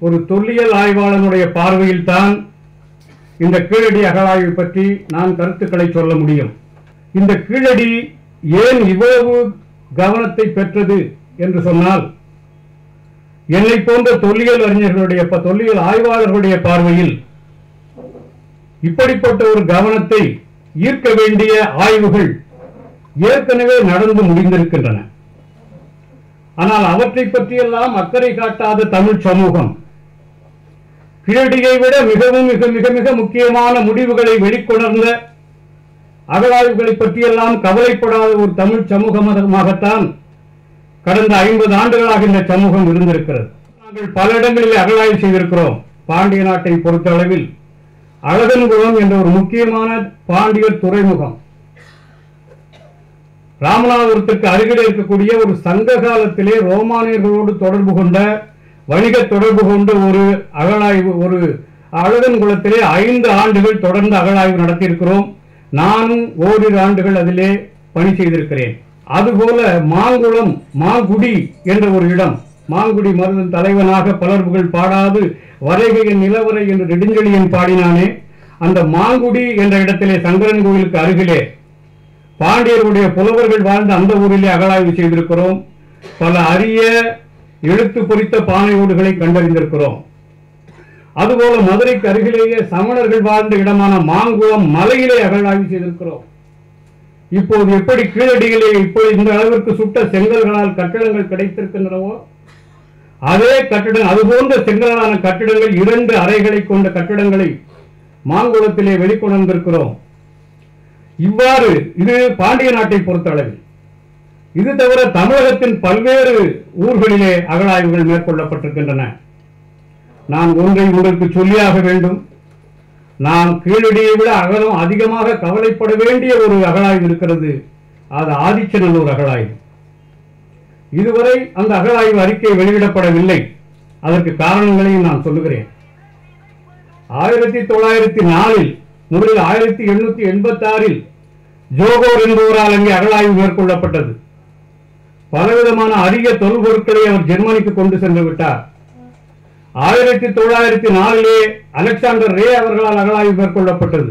ஒரு தொல்லியல் ஆய்வாளனுடைய பார்வையில்தான் இந்த கீழடி அகழாய்வு பற்றி நான் கருத்துக்களை சொல்ல முடியும். இந்த கீழடி ஏன் இவ்வளவு கவனத்தை பெற்றது என்று சொன்னால் என்னை போன்ற தொல்லியல் அறிஞர்களுடைய தொல்லியல் ஆய்வாளர்களுடைய பார்வையில் இப்படிப்பட்ட ஒரு கவனத்தை ஈர்க்க வேண்டிய ஆய்வுகள் ஏற்கனவே நடந்து முடிந்திருக்கின்றன. ஆனால் அவற்றை பற்றியெல்லாம் அக்கறை காட்டாத தமிழ் சமூகம் கீழடியை விட மிகவும் மிக மிக மிக முக்கியமான முடிவுகளை வெளிக்கொணர்ந்த அகழாய்வுகளை பற்றியெல்லாம் கவலைப்படாத ஒரு தமிழ் சமூகமாகத்தான் கடந்த ஐம்பது ஆண்டுகளாக இந்த சமூகம் இருந்திருக்கிறது. நாங்கள் பல இடங்களில் அகழாய்வு செய்திருக்கிறோம். பாண்டிய நாட்டை பொறுத்த அளவில் அழகன்குளம் என்ற ஒரு முக்கியமான பாண்டியர் துறைமுகம். ராமநாதபுரத்திற்கு அருகில் இருக்கக்கூடிய ஒரு சங்க காலத்திலே ரோமானியர்களோடு தொடர்பு கொண்ட வணிக தொடர்பு கொண்டு ஒரு அகழாய்வு ஒரு அழகன்குளத்திலே ஐந்து ஆண்டுகள் தொடர்ந்து அகழாய்வு நடத்தியிருக்கிறோம். நானும் ஓரிரு ஆண்டுகள் அதிலே பணி செய்திருக்கிறேன். அதுபோல மாங்குளம் மாங்குடி என்ற ஒரு இடம். மாங்குடி மருதன் தலைவனாக பலர் புகழ் பாடாது வரைகையின் நிலவரை என்று நெடுஞ்செழியன் பாடினானே. அந்த மாங்குடி என்ற இடத்திலே சங்கரன் கோயிலுக்கு அருகிலே பாண்டியர்களுடைய புலவர்கள் வாழ்ந்த அந்த ஊரிலே அகழாய்வு செய்திருக்கிறோம். பல அரிய எழுத்து பொறித்த பானை ஓடுகளை கண்டறிந்திருக்கிறோம். அதுபோல மதுரைக்கு அருகிலேயே சமணர்கள் வாழ்ந்த இடமான மாங்குளம் மலையிலே அகழாய்வு செய்திருக்கிறோம். இப்போது எப்படி கீழடியிலே இப்போது இந்த அளவிற்கு சுட்ட செங்கல்களால் கட்டிடங்கள் கிடைத்திருக்கின்றனவோ அதே கட்டிடம் அதுபோன்ற செங்கலான கட்டிடங்கள் இரண்டு அறைகளை கொண்ட கட்டிடங்களை மாங்குளத்திலே வெளிக்கொணர்ந்திருக்கிறோம். இவ்வாறு இது பாண்டிய நாட்டை பொறுத்தளவில். இது தவிர தமிழகத்தின் பல்வேறு ஊர்களிலே அகழாய்வுகள் மேற்கொள்ளப்பட்டிருக்கின்றன. நான் ஒன்றை உங்களுக்கு சொல்லியாக வேண்டும். நாம் கீழடியை விட அகலம் அதிகமாக கவலைப்பட வேண்டிய ஒரு அகழாய்வு இருக்கிறது. அது ஆதிச்சநல்லூர் அகழாய்வு. இதுவரை அந்த அகழாய்வு அறிக்கை வெளியிடப்படவில்லை. அதற்கு காரணங்களையும் நான் சொல்லுகிறேன். ஆயிரத்தி தொள்ளாயிரத்தி நாலில் முதலில் ஆயிரத்தி எண்ணூத்தி எண்பத்தி ஆறில் ஜோகோர் என்பவரால் அங்கே அகழாய்வு மேற்கொள்ளப்பட்டது. பலவிதமான அரிய தொல்பொருட்களை அவர் ஜெர்மனிக்கு கொண்டு சென்று விட்டார். ஆயிரத்தி தொள்ளாயிரத்தி நாலிலே அலெக்சாண்டர் ரே அவர்களால் அகலாய்வு மேற்கொள்ளப்பட்டது.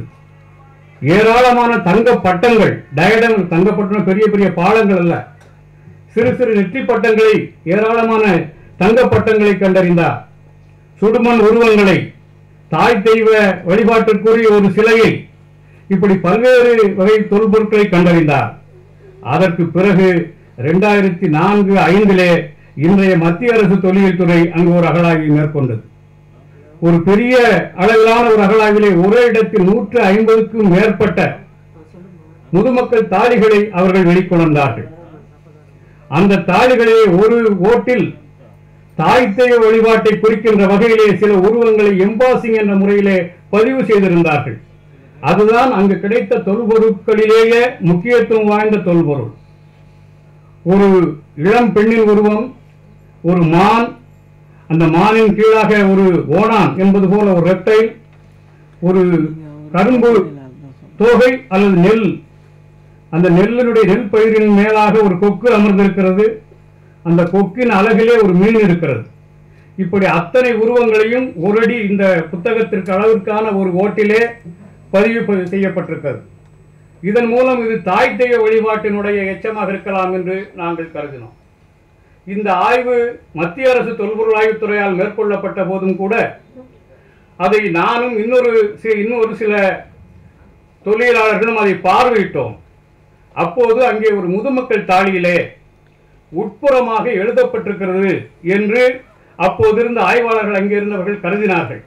ஏராளமான தங்க பட்டங்கள் டயடம் தங்க பெரிய பெரிய பாலங்கள் அல்ல. சிறு சிறு நெற்றி பட்டங்களை ஏராளமான தங்க பட்டங்களை கண்டறிந்தார். சுடுமண் உருவங்களை தாய் தெய்வ வழிபாட்டிற்குரிய ஒரு சிலையை இப்படி பல்வேறு வகை தொல்பொருட்களை கண்டறிந்தார். அதற்கு பிறகு ரெண்டாயிரத்தி நான்கு ஐந்திலே இன்றைய மத்திய அரசு தொல்லியல் துறை அங்கு ஒரு அகழாய்வை மேற்கொண்டது. ஒரு பெரிய அளவிலான ஒரு அகழாய்விலே ஒரே இடத்தில் நூற்று ஐம்பதுக்கும் மேற்பட்ட முதுமக்கள் தாளிகளை அவர்கள் வெளிக்கொணர்ந்தார்கள் அந்த தாலிகளிலே ஒரு ஓட்டில் தாய்த்தேய வழிபாட்டை குறிக்கின்ற வகையிலே சில உருவங்களை எம்பாசிங் என்ற முறையிலே பதிவு செய்திருந்தார்கள். அதுதான் அங்கு கிடைத்த தொல்பொருட்களிலேயே முக்கியத்துவம் வாய்ந்த தொல்பொருள். ஒரு இளம் பெண்ணின் உருவம் ஒரு மான் அந்த மானின் கீழாக ஒரு ஓணான் என்பது போல ஒரு ரெட்டை ஒரு கரும்பு தோகை அல்லது நெல். அந்த நெல்லினுடைய நெல் பயிரின் மேலாக ஒரு கொக்கு அமர்ந்திருக்கிறது. அந்த கொக்கின் அழகிலே ஒரு மீன் இருக்கிறது. இப்படி அத்தனை உருவங்களையும் ஒரு அடி இந்த புத்தகத்திற்கு அளவிற்கான ஒரு ஓட்டிலே பதிவு செய்யப்பட்டிருக்கிறது. இதன் மூலம் இது தாய் தெய்வ வழிபாட்டினுடைய எச்சமாக இருக்கலாம் என்று நாங்கள் கருதினோம். இந்த ஆய்வு மத்திய அரசு தொல்பொருள் ஆய்வுத்துறையால் மேற்கொள்ளப்பட்ட போதும் கூட அதை நானும் இன்னொரு சி- இன்னொரு சில தொழிலாளர்களும் அதை பார்வையிட்டோம். அப்போது அங்கே ஒரு முதுமக்கள் தாளியிலே உட்புறமாக எழுதப்பட்டிருக்கிறது என்று அப்போதிருந்த ஆய்வாளர்கள் அங்கே இருந்தவர்கள் கருதினார்கள்.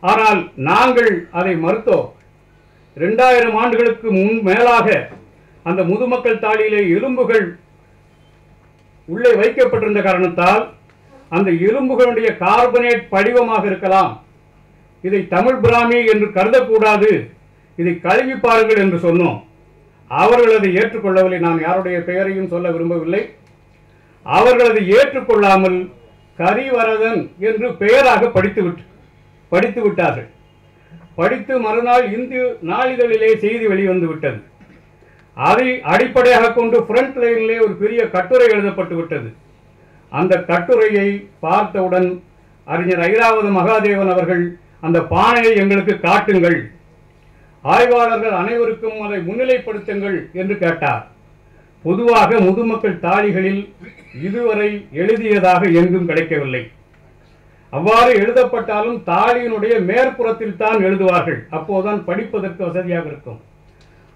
ஆனால் நாங்கள் அதை மறுத்தோம். ரெண்டாயிரம் ஆண்டுகளுக்கு முன் மேலாக அந்த முதுமக்கள் தாளியிலே எலும்புகள் உள்ளே வைக்கப்பட்டிருந்த காரணத்தால் அந்த எலும்புகளுடைய கார்பனேட் படிவமாக இருக்கலாம். இதை தமிழ் பிராமி என்று கருதக்கூடாது. இதை கழுவி பாருங்கள் என்று சொன்னோம். அவர்கள் அதை ஏற்றுக்கொள்ளவில்லை. நான் யாருடைய பெயரையும் சொல்ல விரும்பவில்லை. அவர்கள் அதை ஏற்றுக்கொள்ளாமல் கரிவரதன் என்று பெயராக படித்துவிட்டு படித்து விட்டார்கள். படித்து மறுநாள் இந்து நாளிதழிலே செய்தி வெளிவந்து விட்டது அதை அடிப்படையாக கொண்டு ஃப்ரண்ட் லைனிலே ஒரு பெரிய கட்டுரை எழுதப்பட்டு விட்டது அந்த கட்டுரையை பார்த்தவுடன் அறிஞர் ஐராவத மகாதேவன் அவர்கள் அந்த பானையை எங்களுக்கு காட்டுங்கள். ஆய்வாளர்கள் அனைவருக்கும் அதை முன்னிலைப்படுத்துங்கள் என்று கேட்டார். பொதுவாக முதுமக்கள் தாளிகளில் இதுவரை எழுதியதாக எங்கும் கிடைக்கவில்லை. அவ்வாறு எழுதப்பட்டாலும் தாளியினுடைய மேற்புறத்தில் தான் எழுதுவார்கள். அப்போதுதான் படிப்பதற்கு வசதியாக இருக்கும்.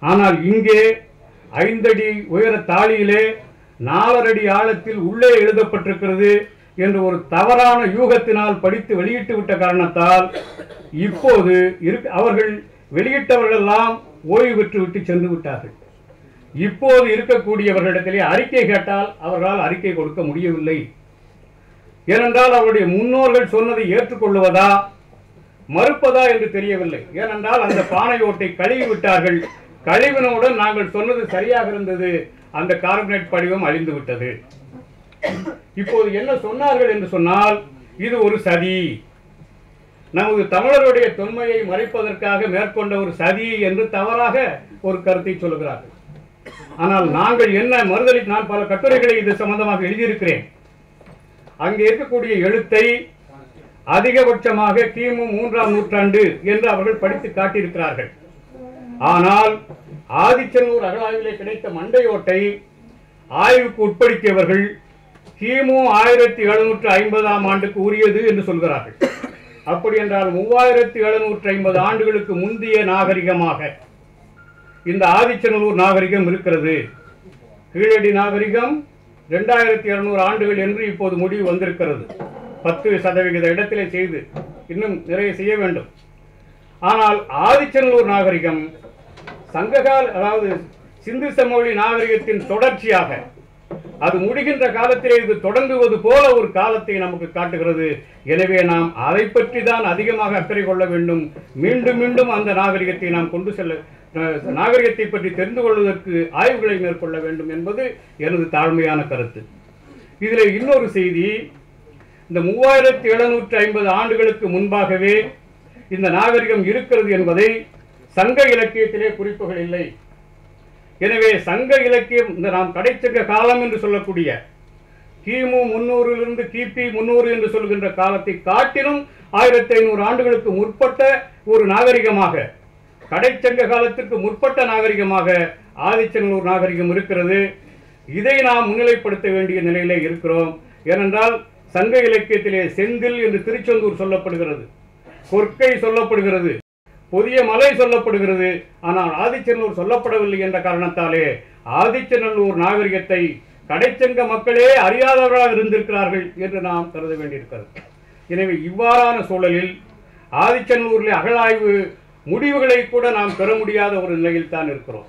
ஆனால் இங்கே ஐந்தடி உயர தாளியிலே நாலரடி ஆழத்தில் உள்ளே எழுதப்பட்டிருக்கிறது என்று ஒரு தவறான யூகத்தினால் படித்து வெளியிட்டு விட்ட காரணத்தால் இப்போது இருக்க அவர்கள் வெளியிட்டவர்களெல்லாம் ஓய்வு பெற்று விட்டு சென்று விட்டார்கள். இப்போது இருக்கக்கூடியவர்களிடத்திலே அறிக்கை கேட்டால் அவர்களால் அறிக்கை கொடுக்க முடியவில்லை. ஏனென்றால் அவருடைய முன்னோர்கள் சொன்னதை ஏற்றுக்கொள்வதா மறுப்பதா என்று தெரியவில்லை. ஏனென்றால் அந்த பானையோட்டை கழுவி விட்டார்கள். கழிவினவுடன் நாங்கள் சொன்னது சரியாக இருந்தது. அந்த கார்பனேட் படிவம் அழிந்து விட்டது. இப்போது என்ன சொன்னார்கள் என்று சொன்னால் இது ஒரு சதி. நமது தமிழருடைய தொன்மையை மறைப்பதற்காக மேற்கொண்ட ஒரு சதி என்று தவறாக ஒரு கருத்தை சொல்லுகிறார்கள். ஆனால் நாங்கள் என்ன மறுதலி நான் பல கட்டுரைகளை இது சம்பந்தமாக எழுதியிருக்கிறேன். அங்கே இருக்கக்கூடிய எழுத்தை அதிகபட்சமாக கிமு மூன்றாம் நூற்றாண்டு என்று அவர்கள் படித்து காட்டியிருக்கிறார்கள். ஆனால் ஆதிச்சநல்லூர் அகழாய்விலே கிடைத்த மண்டையோட்டை ஆய்வுக்கு உட்படுத்தியவர்கள் கிமு ஆயிரத்தி எழுநூற்று ஐம்பதாம் ஆண்டுக்கு உரியது என்று சொல்கிறார்கள். அப்படி என்றால் மூவாயிரத்தி எழுநூற்று ஐம்பது ஆண்டுகளுக்கு முந்தைய நாகரிகமாக இந்த ஆதிச்சநல்லூர் நாகரிகம் இருக்கிறது. கீழடி நாகரிகம் ரெண்டாயிரத்தி இருநூறு ஆண்டுகள் என்று இப்போது முடிவு வந்திருக்கிறது. பத்து சதவிகித இடத்திலே செய்து இன்னும் நிறைய செய்ய வேண்டும். ஆனால் ஆதிச்சநல்லூர் நாகரிகம் சங்ககால் அதாவது சிந்து சமவெளி நாகரிகத்தின் தொடர்ச்சியாக அது முடிகின்ற காலத்திலே இது தொடங்குவது போல ஒரு காலத்தை நமக்கு காட்டுகிறது. எனவே நாம் அதை பற்றி தான் அதிகமாக அக்கறை கொள்ள வேண்டும். மீண்டும் மீண்டும் அந்த நாகரிகத்தை நாம் கொண்டு செல்ல நாகரிகத்தை பற்றி தெரிந்து கொள்வதற்கு ஆய்வுகளை மேற்கொள்ள வேண்டும் என்பது எனது தாழ்மையான கருத்து. இதில் இன்னொரு செய்தி இந்த மூவாயிரத்தி எழுநூற்றி ஐம்பது ஆண்டுகளுக்கு முன்பாகவே இந்த நாகரிகம் இருக்கிறது என்பதை சங்க இலக்கியத்திலே குறிப்புகள் இல்லை. எனவே சங்க இலக்கியம் இந்த நாம் கடைச்சங்க காலம் என்று சொல்லக்கூடிய கிமு முன்னூறிலிருந்து கிபி முன்னூறு என்று சொல்கின்ற காலத்தை காட்டிலும் ஆயிரத்தி ஐநூறு ஆண்டுகளுக்கு முற்பட்ட ஒரு நாகரிகமாக கடைச்சங்க காலத்திற்கு முற்பட்ட நாகரிகமாக ஆதிச்சநல்லூர் நாகரிகம் இருக்கிறது. இதை நாம் முன்னிலைப்படுத்த வேண்டிய நிலையிலே இருக்கிறோம். ஏனென்றால் சங்க இலக்கியத்திலே செந்தில் என்று திருச்செந்தூர் சொல்லப்படுகிறது. கொற்கை சொல்லப்படுகிறது. புதிய மலை சொல்லப்படுகிறது. ஆனால் ஆதிச்சநல்லூர் சொல்லப்படவில்லை என்ற காரணத்தாலே ஆதிச்சநல்லூர் நாகரிகத்தை கடைச்சங்க மக்களே அறியாதவர்களாக இருந்திருக்கிறார்கள் என்று நாம் கருத வேண்டியிருக்கிறது. எனவே இவ்வாறான சூழலில் ஆதிச்சநல்லூரில் அகழாய்வு முடிவுகளை கூட நாம் பெற முடியாத ஒரு நிலையில் தான் இருக்கிறோம்.